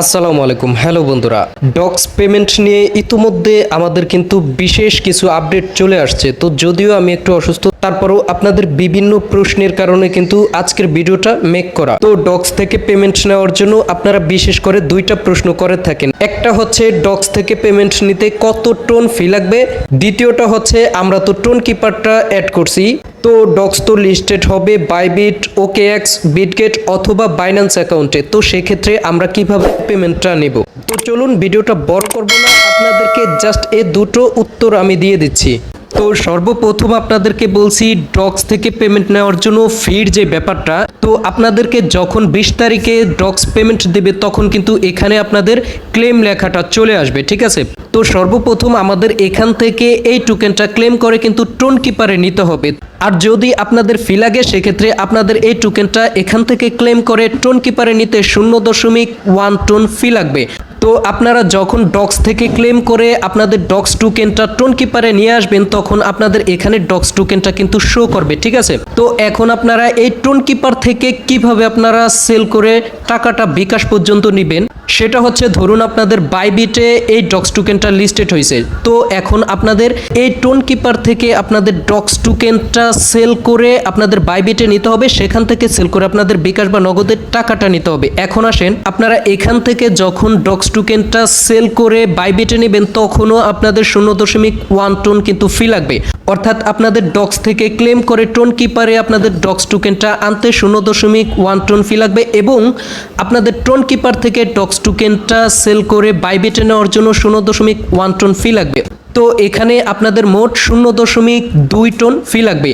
আসসালামু আলাইকুম। হ্যালো বন্ধুরা, ডক্স পেমেন্ট নিয়ে ইতিমধ্যে আমাদের কিন্তু বিশেষ কিছু আপডেট চলে আসছে। তো যদিও আমি একটু অসুস্থ তারপরও আপনাদের বিভিন্ন প্রশ্নের কারণে কিন্তু আজকের ভিডিওটা মেক করা। তো ডক্স থেকে পেমেন্ট নেওয়ার জন্য আপনারা বিশেষ করে দুইটা প্রশ্ন করে থাকেন। একটা হচ্ছে ডক্স থেকে পেমেন্ট নিতে কত টোন ফি লাগবে? দ্বিতীয়টা হচ্ছে আমরা তো টোন কিপারটা অ্যাড করছি। তো ডক্স তো লিস্টেড হবে বাইবিট ওকে এক্স বিটগেট অথবা বাইন্যান্স অ্যাকাউন্টে তো সেক্ষেত্রে আমরা কীভাবে পেমেন্টটা নেব? তো চলুন ভিডিওটা বড় করব না। আপনাদেরকে জাস্ট এ দুটো উত্তর আমি দিয়ে দিচ্ছি। তো সর্বপ্রথম আপনাদেরকে বলছি ডক্স থেকে পেমেন্ট নেওয়ার জন্য ফির যে ব্যাপারটা, তো আপনাদেরকে যখন বিশ তারিখে ডক্স পেমেন্ট দেবে, তখন কিন্তু এখানে আপনাদের ক্লেম লেখাটা চলে আসবে, ঠিক আছে? তো সর্বপ্রথম আমাদের এখান থেকে এই টোকেনটা ক্লেম করে কিন্তু টোন কিপারে নিতে হবে। আর যদি আপনাদের ফি লাগে, সেক্ষেত্রে আপনাদের এই টোকেনটা এখান থেকে ক্লেম করে টোন কিপারে নিতে শূন্য দশমিক ওয়ান টোন ফি লাগবে। তো আপনারা যখন ডক্স থেকে ক্লেম করে আপনাদের ডক্স টোকেনটা টোন কিপারে নিয়ে আসবেন, তখন আপনাদের এখানে ডক্স টোকেনটা কিন্তু শো করবে, ঠিক আছে? তো এখন আপনারা এই টোন কিপার থেকে কীভাবে আপনারা সেল করে টাকাটা বিকাশ পর্যন্ত নেবেন? সেটা হচ্ছে ধরুন আপনাদের বাইবিটে এই ডক্স টুকেনটা লিস্টেড হয়েছে তো এখন আপনাদের এই টোন কিপার থেকে আপনাদের ডক্স টোকেনটা সেল করে আপনাদের বাইবিটে নিতে হবে, সেখান থেকে সেল করে আপনাদের বিকাশ বা নগদের টাকাটা নিতে হবে। এখন আসেন, আপনারা এখান থেকে যখন ডক্স টোকেনটা সেল করে বাইবিটে নেবেন, তখনও আপনাদের শূন্য দশমিক ওয়ান টোন কিন্তু ফি লাগবে। অর্থাৎ আপনাদের ডক্স থেকে ক্লেম করে টোন কিপারে আপনাদের ডক্স টোকেনটা আনতে শূন্য দশমিক ওয়ান টোন ফি লাগবে এবং আপনাদের টোন কিপার থেকে ডক্স টোকেনটা সেল করে বাইবিটে নেওয়ার জন্য শূন্য দশমিক ওয়ান টোন ফি লাগবে। তো এখানে আপনাদের মোট শূন্য দশমিক দুই টোন ফি লাগবে।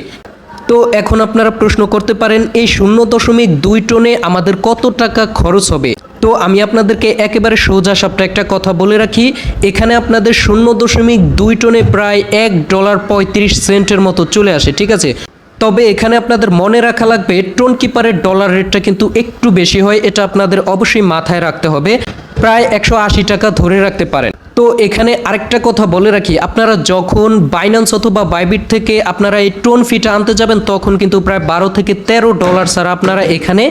তো এখন আপনারা প্রশ্ন করতে পারেন, এই শূন্য দশমিক দুই টোনে আমাদের কত টাকা খরচ হবে? তো আমি আপনাদেরকে একেবারে সোজা সাপটা একটা কথা বলে রাখি, এখানে আপনাদের শূন্য দশমিক দুই টোনে প্রায় এক ডলার পঁয়ত্রিশ সেন্টের মতো চলে আসে, ঠিক আছে? তবে এখানে আপনাদের মনে রাখা লাগবে টোন কিপারের ডলার রেটটা কিন্তু একটু বেশি হয়, এটা আপনাদের অবশ্যই মাথায় রাখতে হবে। প্রায় একশো আশি টাকা ধরে রাখতে পারেন। তো এখানে আরেকটা কথা বলে রাখি, আপনারা যখন বাইন্যান্স অথবা বাইবিট থেকে আপনারা এই টোন ফিটা আনতে যাবেন, তখন কিন্তু প্রায় বারো থেকে তেরো ডলার ছাড়া আপনারা এখানে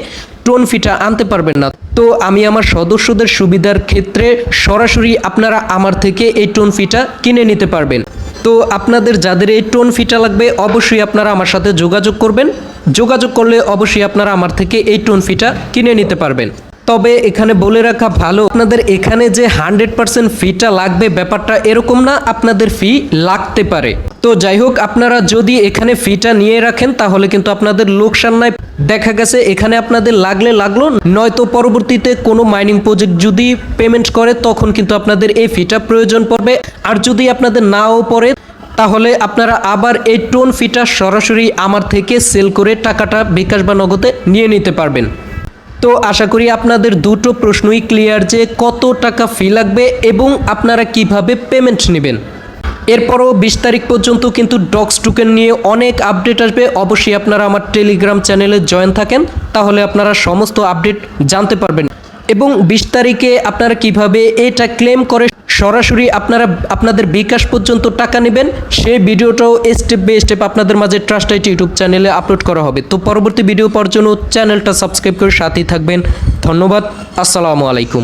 টোন ফিটা আনতে পারবেন না। তো আমি আমার সদস্যদের সুবিধার ক্ষেত্রে সরাসরি আপনারা আমার থেকে এই টোন ফিটা কিনে নিতে পারবেন। তো আপনাদের যাদের এই টোন ফিটা লাগবে, অবশ্যই আপনারা আমার সাথে যোগাযোগ করবেন। যোগাযোগ করলে অবশ্যই আপনারা আমার থেকে এই টোন ফিটা কিনে নিতে পারবেন। তবে এখানে বলে রাখা ভালো, আপনাদের এখানে যে হান্ড্রেড পার্সেন্ট ফিটা লাগবে ব্যাপারটা এরকম না, আপনাদের ফি লাগতে পারে। তো যাই হোক, আপনারা যদি এখানে ফিটা নিয়ে রাখেন, তাহলে কিন্তু আপনাদের লোকসান নাই। দেখা গেছে, এখানে আপনাদের লাগলে লাগল, নয়তো পরবর্তীতে কোনো মাইনিং প্রজেক্ট যদি পেমেন্ট করে, তখন কিন্তু আপনাদের এই ফিটা প্রয়োজন পড়বে। আর যদি আপনাদের নাও পড়ে, তাহলে আপনারা আবার এই টোন ফিটা সরাসরি আমার থেকে সেল করে টাকাটা বিকাশ বা নগদে নিয়ে নিতে পারবেন। তো আশা করি আপনাদের দুটো প্রশ্নই ক্লিয়ার যে কত টাকা ফি লাগবে এবং আপনারা কীভাবে পেমেন্ট নেবেন। এরপরও বিশ তারিখ পর্যন্ত কিন্তু ডক্স টোকেন নিয়ে অনেক আপডেট আসবে। অবশ্যই আপনারা আমার টেলিগ্রাম চ্যানেলে জয়েন থাকেন, তাহলে আপনারা সমস্ত আপডেট জানতে পারবেন। এবং বিশ তারিখে আপনারা কীভাবে এটা ক্লেম করে সরাসরি আপনারা আপনাদের বিকাশ পর্যন্ত টাকা নেবেন। সেই ভিডিওটাও স্টেপ বাই স্টেপ আপনাদের মাঝে trust IT YouTube channel upload করা হবে। তো পরবর্তী ভিডিও পাওয়ার জন্য চ্যানেলটা সাবস্ক্রাইব করে সাথেই থাকবেন। ধন্যবাদ। আসসালামু আলাইকুম।